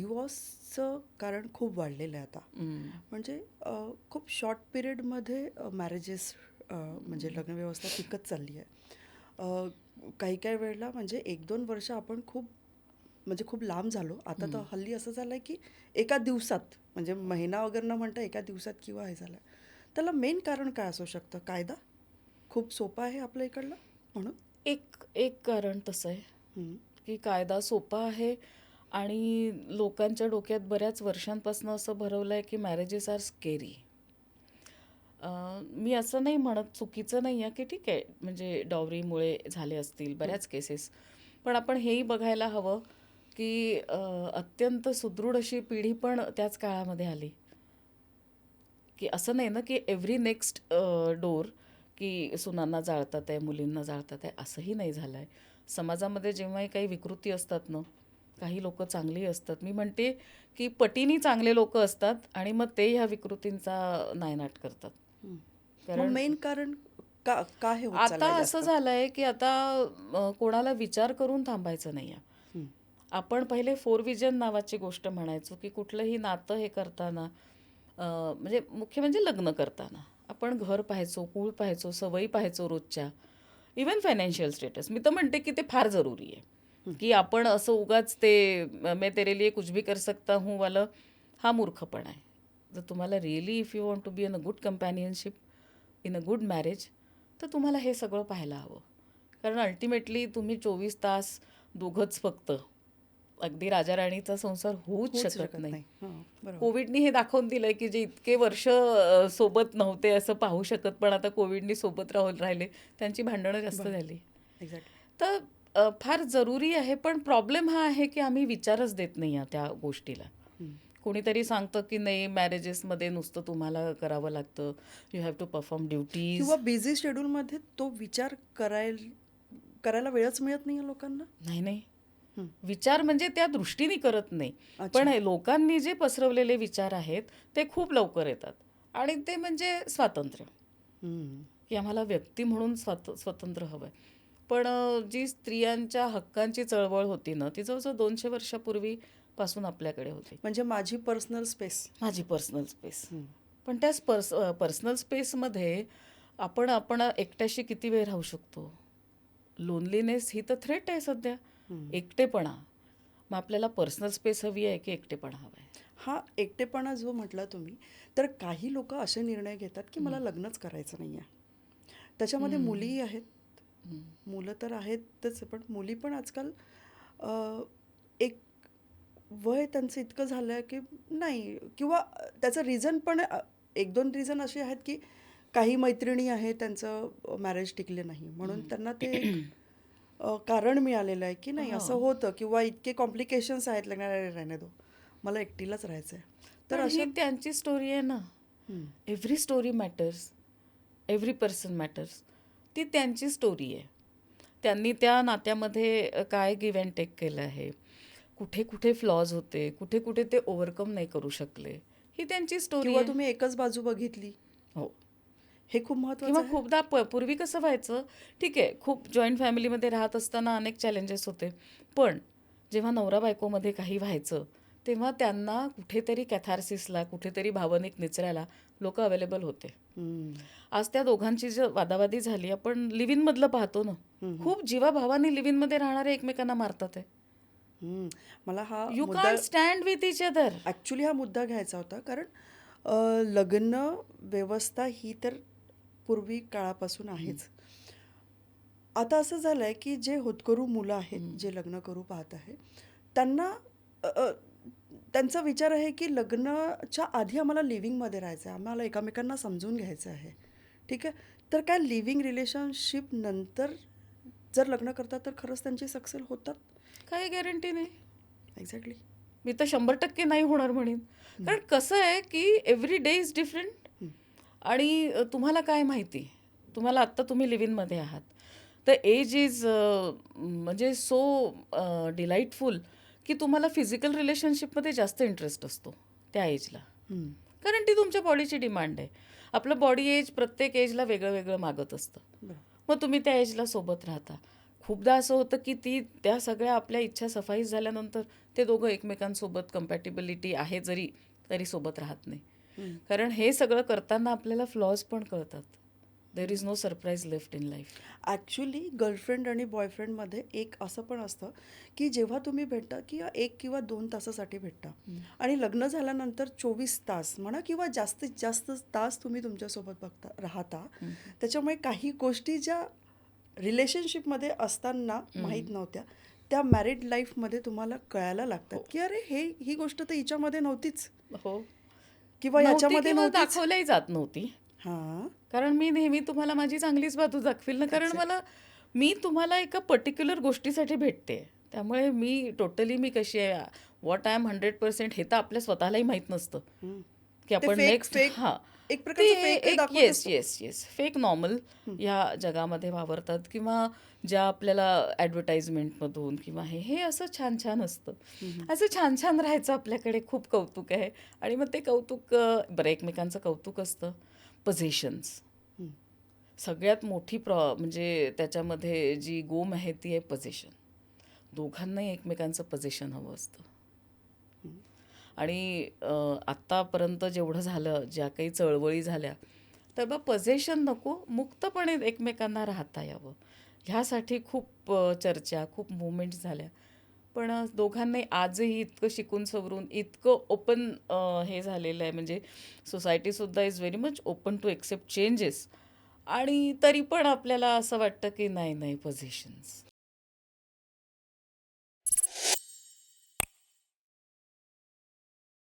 डिवॉर्सचं कारण खूप वाढलेलं आहे आता. म्हणजे खूप शॉर्ट पिरियडमध्ये मॅरेजेस म्हणजे लग्नव्यवस्था टिकत चालली आहे. काही काही वेळेला म्हणजे एक दोन वर्ष आपण खूप म्हणजे खूप लांब झालो. आता तर हल्ली असं झालं आहे की एका दिवसात म्हणजे महिना वगैरे न म्हणता एका दिवसात किंवा हे झालं त्याला मेन कारण काय असू शकतं? कायदा? खूप सोपा आहे आपल्या इकडला? म्हणून? एक एक कारण तसं आहे. की कायदा सोपा आहे आणि लोकांच्या डोक्यात बऱ्याच वर्षांपासून असं भरवलं आहे की मॅरेजेस आर स्केरी मी असं नाही म्हणत चुकीचं नाही आहे की ठीक आहे म्हणजे डॉवरीमुळे झाले असतील बऱ्याच केसेस पण आपण हेही बघायला हवं की अत्यंत सुदृढ अशी पिढी पण त्याच काळामध्ये आली. की असं नाही ना की एव्हरी नेक्स्ट डोर की सुनांना जाळतात आहे मुलींना जाळतात आहे असंही नाही झालं आहे समाजामध्ये जेव्हाही काही विकृती असतात ना काही लोक चांगली असतात. मी म्हणते की पटीनी चांगले लोक असतात आणि मग ते ह्या विकृतींचा नायनाट करतात. कारण मेन कारण का का हे आता असं? झालंय की आता कोणाला विचार करून थांबायचं नाही आहे. आपण पहिले फोर विजन नावाची गोष्ट म्हणायचो की कुठलंही नातं हे करताना म्हणजे मुख्य म्हणजे लग्न करताना. आपण घर पाहायचो कूळ पाहायचो सवयी पाहायचो रोजच्या. इवन फायनान्शियल स्टेटस मी तर म्हणते की ते फार जरुरी आहे. की आपण असं उगाच ते मैं तेरे लिए कुछ भी कर सकता हूँ वालं हा मूर्खपणा आहे. जर तुम्हाला really if you want to be in a good companionship in a good marriage तर तुम्हाला हे सगळं पाहायला हवं. कारण अल्टिमेटली तुम्ही चोवीस तास दोघंच फक्त. अगदी राजा राणीचा संसार होऊच शकत नाही. हां, कोविडनी हे दाखवून दिलंय की जे इतके वर्ष सोबत नव्हते असं पाहू शकत पण आता कोविडनी सोबत राहून राहिले त्यांची भांडणं जास्त झाली. तर अ, फार जरुरी आहे पण प्रॉब्लेम हा आहे की आम्ही विचारच देत नाही आहे त्या गोष्टीला. कोणीतरी सांगतं की नाही मॅरेजेसमध्ये नुसतं तुम्हाला करावं लागतं. You have to perform duties किंवा बिझी शेड्यूलमध्ये तो विचार करायला करायला वेळच मिळत नाही लोकांना? नाही नाही. हं. विचार म्हणजे त्या दृष्टीने करत नाही. अच्छा. पण हे लोकांनी जे पसरवलेले विचार आहेत ते खूप लवकर येतात. आणि ते म्हणजे स्वातंत्र्य. हम्म. की आम्हाला व्यक्ती म्हणून स्वात स्वतंत्र हवं आहे पण जी स्त्रियांच्या हक्कांची चळवळ होती ना ती जवळजवळ दोनशे वर्षापूर्वी पासून आपल्याकडे होती. म्हणजे माझी पर्सनल स्पेस माझी पर्सनल स्पेस पण त्या पर्स पर्सनल स्पेसमध्ये आपण आपण एकट्याशी किती वेळ राहू शकतो? लोनलीनेस ही तर थ्रेट आहे सध्या. एकटेपणा. मग आपल्याला पर्सनल स्पेस हवी आहे की एकटेपणा हवा आहे? हा एकटेपणा जो म्हटला तुम्ही तर काही लोक असे निर्णय घेतात की मला लग्नच करायचं नाही आहे त्याच्यामध्ये मुलीही आहेत. मुलं तर आहेतच पण मुली पण आजकाल एक वय त्यांचं इतकं झालं आहे की नाही. किंवा त्याचं रिझन पण एक दोन रिझन असे आहेत की काही मैत्रिणी आहेत त्यांचं मॅरेज टिकले नाही. म्हणून त्यांना ते कारण मिळालेलं आहे की नाही. असं होतं किंवा इतके कॉम्प्लिकेशन्स आहेत लग्नाला दो मला एकटीलाच राहायचं आहे तर अशा ही त्यांची स्टोरी आहे ना. Every story matters every person matters ती त्यांची स्टोरी आहे. त्यांनी त्या नात्यामध्ये काय गिव्ह अँड टेक केलं आहे? कुठे कुठे फ्लॉज होते? कुठे कुठे ते ओव्हरकम नाही करू शकले? ही त्यांची स्टोरी आहे. तुम्ही एकच बाजू बघितली? हो. हे खूप महत्वाचं किंवा आहे. खूपदा प पूर्वी कसं व्हायचं? ठीक आहे खूप जॉईंट फॅमिलीमध्ये राहत असताना अनेक चॅलेंजेस होते. पण जेव्हा नवरा बायकोमध्ये काही व्हायचं तेव्हा त्यांना कुठेतरी कॅथार्सिसला कुठेतरी भावनिक निचऱ्याला लोक अवेलेबल होते. आज त्या दोघांची जी वादावादी झाली आपण लिव्हिन मधलं पाहतो ना. खूप जीवाभावाने लिव्हिनमध्ये राहणारे एकमेकांना मारतात आहे. मला हा you can't stand with each other actually हा मुद्दा घ्यायचा होता कारण लग्न व्यवस्था ही तर पूर्वी काळापासून आहेच. आता असं झालं आहे की जे होतकरू मुलं आहेत जे लग्न करू पाहत आहे त्यांना त्यांचा विचार आहे की लग्नाच्या आधी आम्हाला लिव्हिंगमध्ये राहायचं आहे. आम्हाला एकमेकांना समजून घ्यायचं आहे. ठीक आहे? तर काय लिव्हिंग रिलेशनशिप नंतर जर लग्न करतात तर खरंच त्यांची सक्सेस होतात? काही गॅरंटी नाही. एक्झॅक्टली मी तर शंभर टक्के नाही होणार म्हणेन. कारण कसं आहे की एव्हरी डे इज डिफरंट आणि तुम्हाला काय माहिती? तुम्हाला आत्ता तुम्ही लिव्हिनमध्ये आहात. तर एज इज म्हणजे सो डिलाईटफुल की तुम्हाला फिजिकल रिलेशनशिपमध्ये जास्त इंटरेस्ट असतो त्या एजला कारण ती तुमच्या बॉडीची डिमांड आहे. आपलं बॉडी एज प्रत्येक एजला वेगळं वेगळं मागत असतं. मग तुम्ही त्या एजला सोबत राहता. खूपदा असं होतं की ती त्या सगळ्या आपल्या इच्छा सफाई झाल्यानंतर ते दोघं एकमेकांसोबत कम्पॅटिबिलिटी आहे जरी तरी सोबत राहत नाही. कारण हे सगळं करताना आपल्याला फ्लॉज पण कळतात. There is no surprise left in life actually girlfriend आणि बॉयफ्रेंडमध्ये एक असं पण असतं की जेव्हा तुम्ही भेटता की एक किंवा दोन तासासाठी भेटता आणि लग्न झाल्यानंतर चोवीस तास म्हणा किंवा जास्तीत जास्त तास तुम्ही तुमच्यासोबत बघता राहता त्याच्यामुळे काही गोष्टी ज्या रिलेशनशिपमध्ये असताना माहीत नव्हत्या त्या मॅरिड लाईफमध्ये तुम्हाला कळायला लागतात की अरे हे ही गोष्ट तर हिच्यामध्ये नव्हतीच. हो. किंवा याच्यामध्ये किंवा दाखवल्याही जात नव्हती. हां. कारण मी नेहमी तुम्हाला माझी चांगलीच बाजू दाखवील ना कारण मला मी तुम्हाला एका पर्टिक्युलर गोष्टीसाठी भेटते. त्यामुळे मी टोटली मी कशी आहे what I am hundred percent हे तर आपल्या स्वतःलाही माहीत नसतं. हम्म. की आपण नेक्स्ट हां. एक प्रकारचं दाखवत येस असतं. येस येस फेक नॉर्मल या जगामध्ये वावरतात किंवा ज्या आपल्याला ॲडव्हर्टाईजमेंटमधून किंवा हे हे असं छान छान असतं. असं छान छान राहायचं आपल्याकडे खूप कौतुक आहे. आणि मग ते कौतुक अं, बरं एकमेकांचं कौतुक असतं. पोझिशन्स. सगळ्यात मोठी प्रॉ म्हणजे त्याच्यामध्ये जी गोम आहे ती आहे पोझिशन दोघांनाही एकमेकांचं पोझिशन हवं असतं. आणि आत्तापर्यंत जेवढं झालं ज्या काही चळवळी झाल्या तर मग पजेशन नको मुक्तपणे एकमेकांना राहता यावं. ह्यासाठी खूप चर्चा खूप मुवमेंट्स झाल्या. पण दोघांनाही आजही इतकं शिकून सवरून इतकं ओपन हे झालेलं आहे. म्हणजे सोसायटीसुद्धा is very much open to accept changes आणि तरी पण आपल्याला असं वाटतं की नाही नाही पोझिशन्स